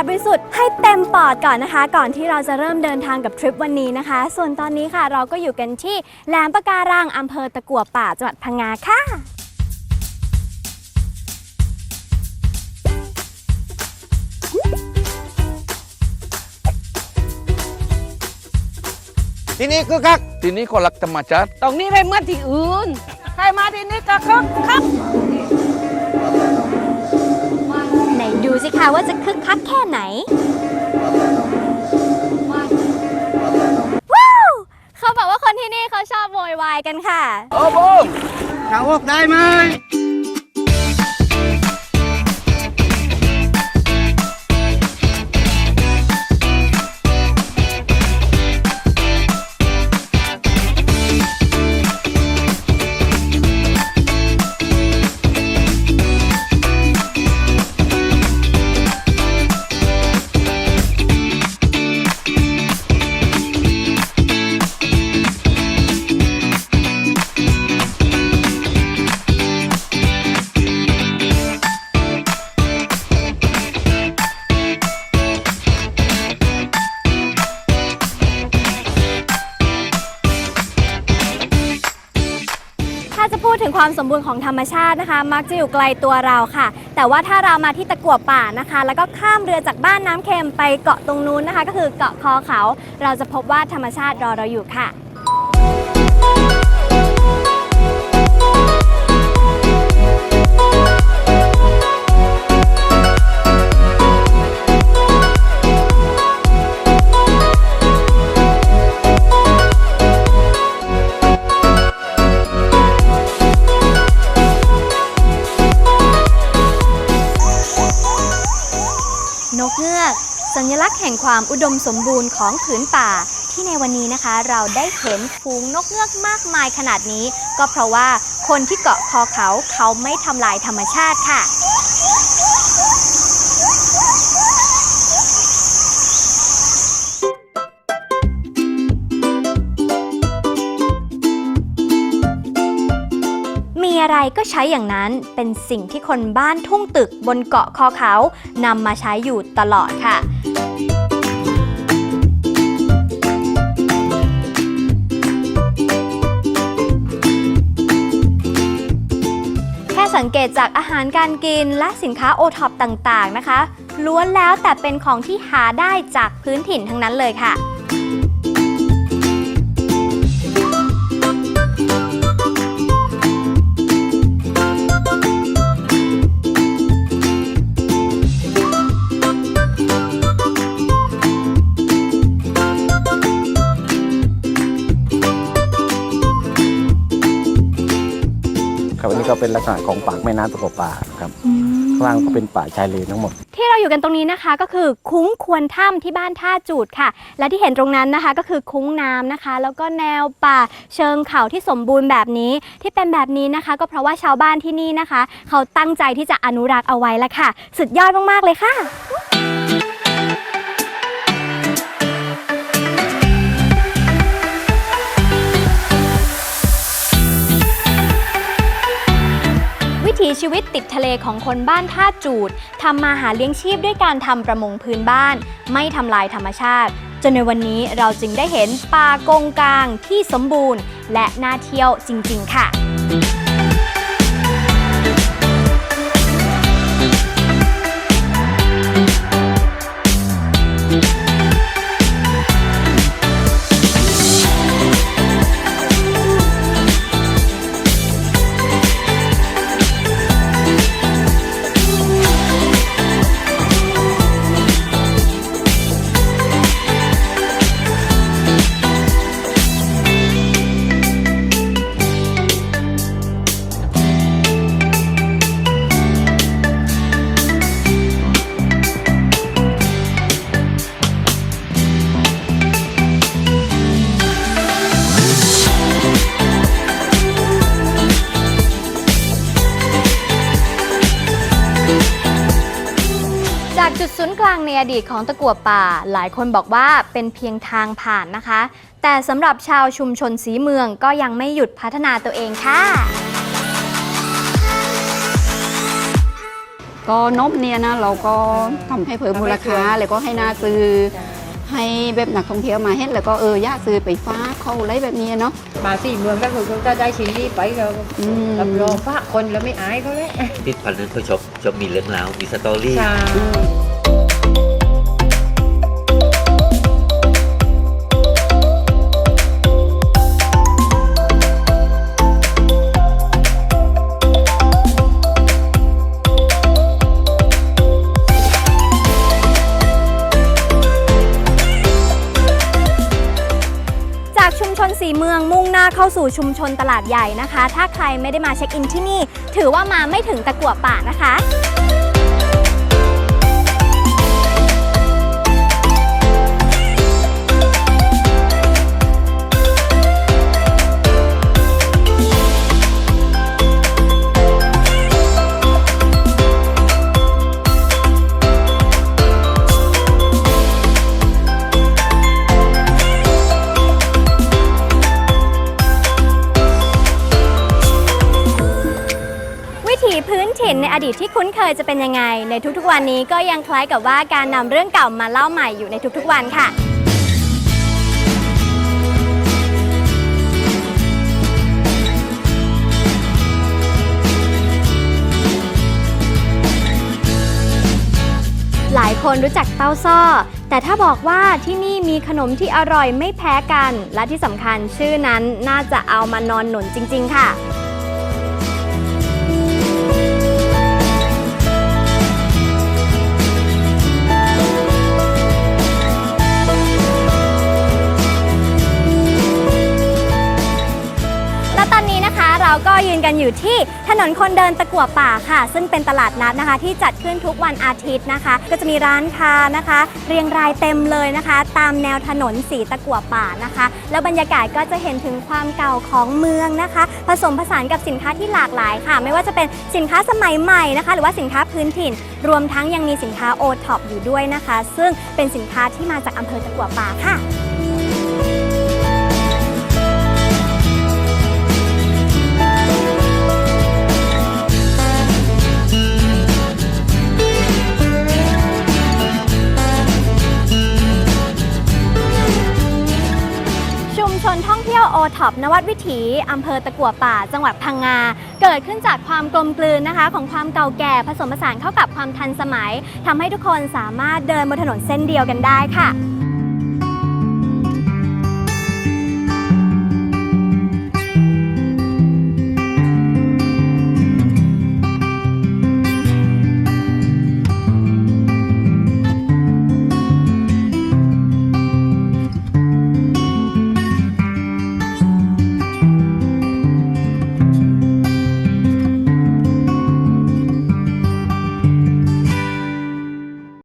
ศบริสุทธิ์ให้เต็มปอดก่อนนะคะ ก่อนที่เราจะเริ่มเดินทางกับทริปวันนี้นะคะ ส่วนตอนนี้ค่ะเราก็อยู่กันที่แหลมปะการังอำเภอตะกั่วป่าจังหวัดพังงาค่ะที่นี่คือคักทีนี้ก็รักธรรมชาติตรงนี้ไม่เหมื่อนที่อื่น ใครมาที่นี่ก็คึกคักไหนดูสิคะว่าจะ คึกคักแค่ไหน ว้าว เขาบอกว่าคนที่นี่เขาชอบโวยวายกันค่ะ โอ้โหเขาออกได้ไหม งความสมบูรณ์ของธรรมชาตินะคะ มักจะอยู่ไกลตัวเราค่ะ แต่ว่าถ้าเรามาที่ตะกั่วป่านะคะ แล้วก็ข้ามเรือจากบ้านน้ำเค็มไปเกาะตรงนู้นนะคะ ก็คือเกาะคอเขา เราจะพบว่าธรรมชาติรอเราอยู่ค่ะ ลักษณ์แห่งความอุดมสมบูรณ์ของผืนป่า ที่ในวันนี้นะคะ เราได้เห็นฝูงนกเงือกมากมายขนาดนี้ ก็เพราะว่าคนที่เกาะคอเขาเขาไม่ทำลายธรรมชาติค่ะ อะไรก็ใช้อย่างนั้นเป็นสิ่งที่คนบ้านทุ่งตึกบนเกาะคอเขานำมาใช้อยู่ตลอดค่ะแค่สังเกตจากอาหารการกินและสินค้าโอท็อปต่างๆนะคะ ล้วนแล้วแต่เป็นของที่หาได้จากพื้นถิ่นทั้งนั้นเลยค่ะ ก็เป็นลักษณะของปากแม่น้ำตะกวป่าครับข้างล่างก็เป็นป่าชายเลนทั้งหมด ที่เราอยู่กันตรงนี้นะคะ ก็คือคุ้งควรถ้ำที่บ้านท่าจูดค่ะ และที่เห็นตรงนั้นนะคะ ก็คือคุ้งน้ำนะคะ แล้วก็แนวป่าเชิงเขาที่สมบูรณ์แบบนี้ที่เป็นแบบนี้นะคะ ก็เพราะว่าชาวบ้านที่นี่นะคะ เขาตั้งใจที่จะอนุรักษ์เอาไว้ละค่ะ สุดยอดมากๆเลยค่ะ วิถีชีวิตติดทะเลของคนบ้านท่าจูดทำมาหาเลี้ยงชีพด้วยการทำประมงพื้นบ้าน ไม่ทำลายธรรมชาติ จนในวันนี้เราจึงได้เห็นป่ากงกลางที่สมบูรณ์ และน่าเที่ยวจริง ๆ ค่ะ จากจุดศูนย์กลางในอดีตของตะกั่วป่า หลายคนบอกว่าเป็นเพียงทางผ่านนะคะ แต่สำหรับชาวชุมชนสีเมืองก็ยังไม่หยุดพัฒนาตัวเองค่ะ ก็นบเนี่ยนะเราก็ทำให้เพิ่มมูลค่าแล้วก็ให้น่าซื้อ ให้แบบนักท่องเที่ยวมาเห็นแล้วก็เออย่าซื้อไปฟ้ากเขาอะไรแบบนี้เนาะ มาสี่เมืองก็คือจะได้ชิ้นนี้ไปเราอืม รับรองว่าคนแล้วไม่อายเขาเลย พิพิธภัณฑ์นั้นเขาชอบชอบมีเรื่องราวมีสตอรี่ ใช่ เมืองมุ่งหน้าเข้าสู่ชุมชนตลาดใหญ่นะคะ ถ้าใครไม่ได้มาเช็คอินที่นี่ ถือว่ามาไม่ถึงตะกั่วป่านะคะ อดีตที่คุ้นเคยจะเป็นยังไง ในทุกๆวันนี้ก็ยังคล้ายกับว่าการนำเรื่องเก่ามาเล่าใหม่อยู่ในทุกๆวันค่ะ หลายคนรู้จักเต้าซ้อ แต่ถ้าบอกว่าที่นี่มีขนมที่อร่อยไม่แพ้กัน และที่สำคัญชื่อนั้นน่าจะเอามานอนหนุนจริง ๆ ค่ะ และตอนนี้นะคะเราก็ยืนกันอยู่ที่ถนนคนเดินตะกั่วป่าค่ะ ซึ่งเป็นตลาดนัดนะคะ ที่จัดขึ้นทุกวันอาทิตย์นะคะ ก็จะมีร้านค้านะคะ เรียงรายเต็มเลยนะคะ ตามแนวถนนสีตะกั่วป่านะคะ แล้วบรรยากาศก็จะเห็นถึงความเก่าของเมืองนะคะ ผสมผสานกับสินค้าที่หลากหลายค่ะ ไม่ว่าจะเป็นสินค้าสมัยใหม่นะคะ หรือว่าสินค้าพื้นถิ่น รวมทั้งยังมีสินค้าโอท็อปอยู่ด้วยนะคะ ซึ่งเป็นสินค้าที่มาจากอำเภอตะกั่วป่าค่ะ ท็อปนวัดวิถีอำเภอตะกั่วป่า จังหวัดพังงา เกิดขึ้นจากความกลมกลืนนะคะ ของความเก่าแก่ผสมผสานเข้ากับความทันสมัยทำให้ทุกคนสามารถเดินบนถนนเส้นเดียวกันได้ค่ะ